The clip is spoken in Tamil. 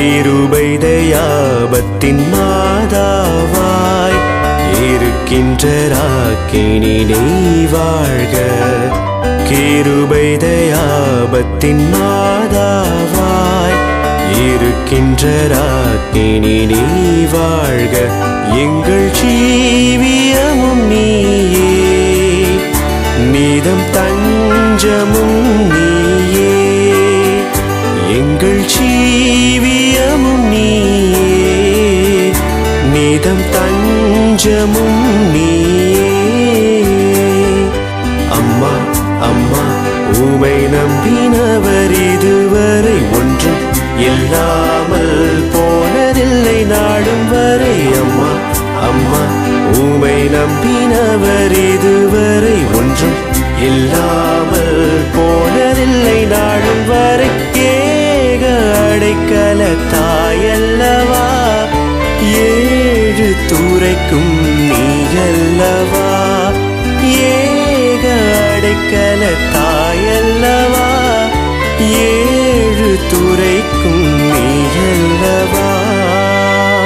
கிருபை தயாபத்தின் மாதாவாய் இருக்கின்ற ராக்கினி நீ வாழ்க கிருபை தயாபத்தின் மாதாவாய் இருக்கின்ற ராக்கினி நீ வாழ்க எங்கள் ஜீவியமும் நீயே. நீதம் தஞ்சமும் வேதம் தஞ்சமும் நீயே. அம்மா அம்மா உமை நம்பினவர் இதுவரை ஒன்றும் இல்லாமல் போனதில்லை நாடும் வரை. அம்மா அம்மா உமை நம்பினவர் இதுவரை ஏழு துறைக்கும் நீயல்லவா? ஏக அடைக்கல தாயல்லவா ஏழு துறைக்கும்